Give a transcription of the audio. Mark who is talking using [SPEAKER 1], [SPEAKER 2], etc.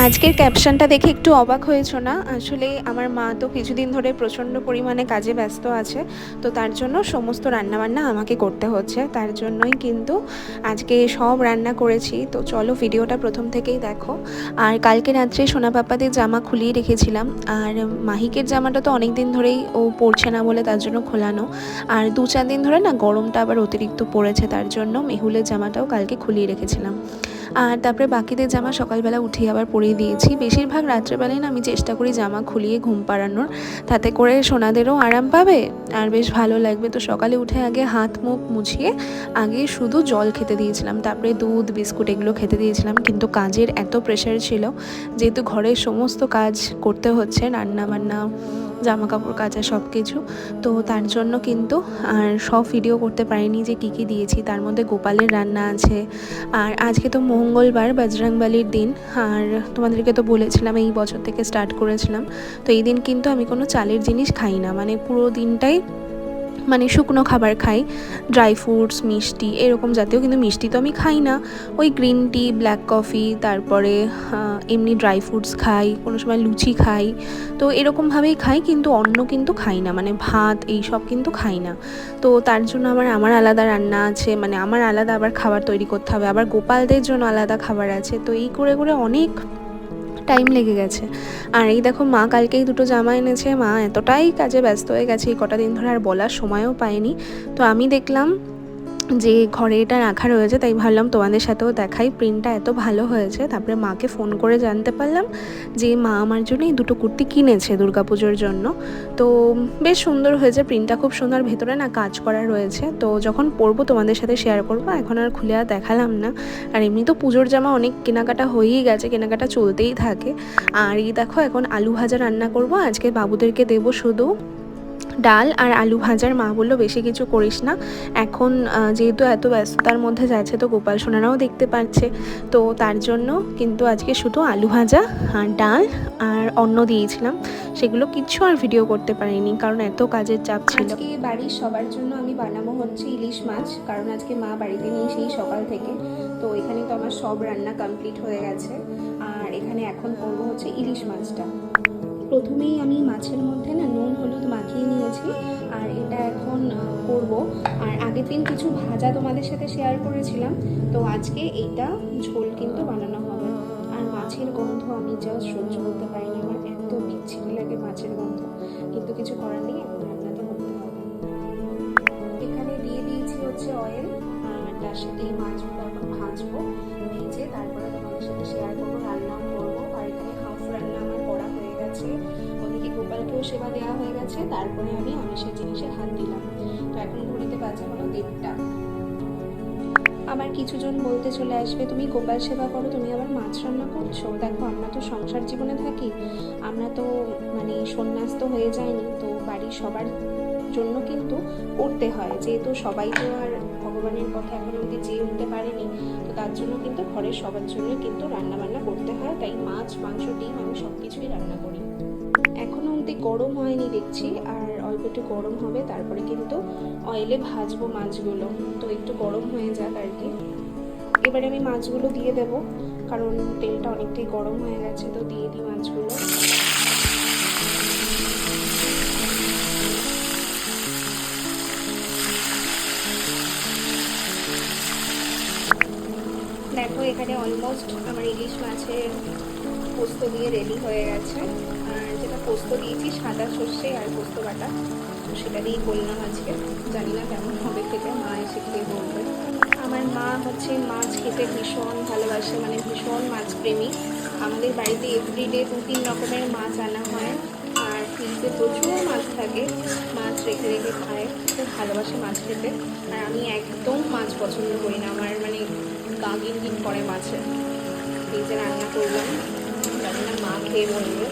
[SPEAKER 1] আজকের ক্যাপশনটা দেখে একটু অবাক হয়েছো না? আসলে আমার মা তো কিছুদিন ধরে প্রচণ্ড পরিমাণে কাজে ব্যস্ত আছে, তো তার জন্য সমস্ত রান্নাবান্না আমাকে করতে হচ্ছে। তার জন্যই কিন্তু আজকে সব রান্না করেছি। তো চলো ভিডিওটা প্রথম থেকেই দেখো। আর কালকে রাত্রে সোনা পাপাদের জামা খুলিয়ে রেখেছিলাম। আর মাহিকের জামাটা তো অনেক দিন ধরেই ও পরছে না বলে তার জন্য খোলানো। আর দু চার দিন ধরে না গরমটা আবার অতিরিক্ত পড়েছে, তার জন্য মেহুলের জামাটাও কালকে খুলিয়ে রেখেছিলাম। আর তারপরে বাকিদের জামা সকালবেলা উঠে আবার পরিয়ে দিয়েছি। বেশিরভাগ রাত্রেবেলায় না আমি চেষ্টা করি জামা খুলিয়ে ঘুম পাড়ানোর। তাতে করে সোনাদেরও আরাম পাবে। আর বেশ ভালো লাগবে। তো সকালে উঠে আগে হাত মুখ মুছিয়ে আগে শুধু জল খেতে দিয়েছিলাম। তারপরে দুধ, বিস্কুট এগুলো খেতে দিয়েছিলাম। কিন্তু কাজের এত প্রেশার ছিল, যেহেতু ঘরের সমস্ত কাজ করতে হচ্ছে রান্না বান্না জামা কাপড় কাচা সব কিছু তো তার জন্য কিন্তু আর সব ভিডিও করতে পারিনি যে কী কী দিয়েছি। তার মধ্যে গোপালের রান্না আছে। আর আজকে তো মঙ্গলবার বজরাংবালির দিন। আর তোমাদেরকে তো বলেছিলাম, এই বছর থেকে স্টার্ট করেছিলাম। তো এই দিন কিন্তু আমি কোনো চালের জিনিস খাই না। মানে পুরো দিনটাই মানে শুকনো খাবার খাই। ড্রাই ফ্রুটস মিষ্টি, এরকম জাতীয় কিন্তু মিষ্টি তো আমি খাই না। ওই গ্রিন টি ব্ল্যাক কফি তারপরে এমনি ড্রাই ফ্রুটস খাই, কোনো সময় লুচি খাই। তো এরকমভাবেই খাই কিন্তু অন্য কিন্তু খাই না মানে ভাত এই সব কিন্তু খাই না। তো তার জন্য আমার আমার আলাদা রান্না আছে মানে আমার আলাদা আবার খাবার তৈরি করতে হবে। আবার গোপালদের জন্য আলাদা খাবার আছে। তো এই করে করে অনেক টাইম লেগে গেছে। আর এই দেখো, মা কালকেই দুটো জামা এনেছে। মা এতটাই কাজে ব্যস্ত হয়ে গেছে, এই কটা দিন ধরে আর বলার সময়ও পায়নি। তো আমি দেখলাম যে ঘরে এটা রাখা রয়েছে, তাই ভাবলাম তোমাদের সাথেও দেখাই। প্রিন্টটা এত ভালো হয়েছে, তারপরে মাকে ফোন করে জানতে পারলাম যে মা আমার জন্য এই দুটো কুর্তি কিনেছে দুর্গাপুজোর জন্য। তো বেশ সুন্দর হয়েছে প্রিন্টটা খুব সুন্দর, ভেতরে না কাজ করা রয়েছে। তো যখন পরবো তোমাদের সাথে শেয়ার করব, এখন আর খুলে আর দেখালাম না। আর এমনি তো পুজোর জামা অনেক কেনাকাটা হয়েই গেছে, কেনাকাটা চলতেই থাকে। আর এই দেখো, এখন আলু ভাজা রান্না করব, আজকে বাবুদেরকে দেবো শুধু। ডাল আর আলু ভাজার মা বলল, বেশি কিছু করিস না। এখন যেহেতু এত ব্যস্ততার মধ্যে যাচ্ছে তো গোপাল সোনারাও দেখতে পাচ্ছে। তো তার জন্য কিন্তু আজকে শুধু আলু ভাজা আর ডাল আর অন্ন দিয়েছিলাম। সেগুলো কিচ্ছু আর ভিডিও করতে পারিনি, কারণ এত কাজের চাপ ছিল। আজকে বাড়ির সবার জন্য আমি বানাবো হচ্ছে ইলিশ মাছ, কারণ আজকে মা বাড়িতে নেই সেই সকাল থেকে। তো এখানে তো আমার সব রান্না কমপ্লিট হয়ে গেছে। আর এখানে এখন করব হচ্ছে ইলিশ মাছটা। প্রথমেই আমি মাছের মধ্যে না নুন, হলুদ মাখিয়ে নিয়েছি আর এটা এখন করব। আর আগের দিন কিছু ভাজা তোমাদের সাথে শেয়ার করেছিলাম, তো আজকে এইটা ঝোল কিন্তু বানানো হবে। আর মাছের গন্ধ আমি জাস্ট সহ্য করতে পারি না আমার এত বিচ্ছিরি লাগে মাছের গন্ধ। কিন্তু কিছু করার নেই, এখন রান্নাটা করতে হবে। এখানে দিয়ে দিয়েছি হচ্ছে অয়েল আর তার সাথে এই মাছগুলো এখন ভাজবো, ভেজে তারপরে তোমাদের সাথে শেয়ার করব। সেবা দেওয়া হয়ে গেছে, তারপরে আমি আমিষের জিনিসে হাত দিলাম। তো এখন ঘড়িতে বাজে হলো দেড়টা আবার কিছুজন বলতে চলে আসবে, তুমি গোপাল সেবা করো, তুমি আবার মাছ রান্না করছ? দেখো, আমরা তো সংসার জীবনে থাকি, আমরা তো মানে সন্ন্যাস তো হয়ে যায়নি তো বাড়ির সবার জন্য কিন্তু করতে হয়। যেহেতু সবাই তো আর ভগবানের পথে এখন অবধি যেয়ে উঠতে পারেনি, তো তার জন্য কিন্তু ঘরের সবার জন্য কিন্তু রান্না বান্না করতে হয়। তাই মাছ, মাংস, ডিম আমি সব কিছুই রান্না করি। অবধি গরম হয়নি দেখছি, আর অল্প একটু গরম হবে, তারপরে কিন্তু অয়েলে ভাজবো মাছগুলো। তো একটু গরম হয়ে যাক আর কি। এবারে আমি মাছগুলো দিয়ে দেব, কারণ তেলটা অনেকটাই গরম হয়ে গেছে, তো দিয়ে দিই মাছগুলো। দেখো, এখানে অলমোস্ট আমার ইলিশ মাছের পোস্ত দিয়ে রেডি হয়ে গেছে। আর যেটা পোস্ত দিয়েছি, সাদা সর্ষে আর পোস্ত বাটা। তো সেটা দিয়েই করলাম আজকে। জানি না কেমন হবে খেতে, মা এসে খেয়ে বলবে। আমার মা হচ্ছে মাছ খেতে ভীষণ ভালোবাসে মানে ভীষণ মাছ প্রেমী। আমাদের বাড়িতে এভরিডে দু তিন রকমের মাছ আনা হয়। আর ফ্রিজে প্রচুর মাছ থাকে, মাছ রেখে রেখে খায়। খুব ভালোবাসে মাছ খেতে। আর আমি একদম মাছ পছন্দ করি না। আমার মানে গা গিন করে মাছে। ফ্রিজে রান্না করলাম। জানি না মা খেয়ে বলবে